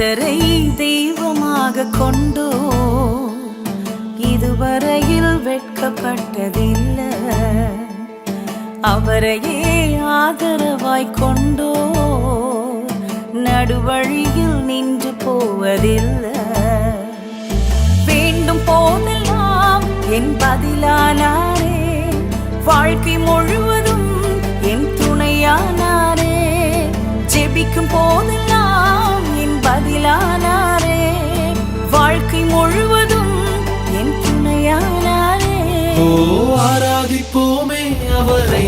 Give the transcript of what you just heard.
கர்த்தரை தெய்வமாக கொண்டோ இதுவரையில் வெட்கப்பட்டதில்லை. அவரையே ஆதரவாய் கொண்டோ நடுவழியில் நின்று போவதில்லை. வேண்டும் போதெல்லாம் என் பதிலானாரே. வாழ்க்கை முழுவதும் என் துணையானாரே. ஜெபிக்கும் போதெல்லாம் ஓ ஆராதிப்போமே அவரை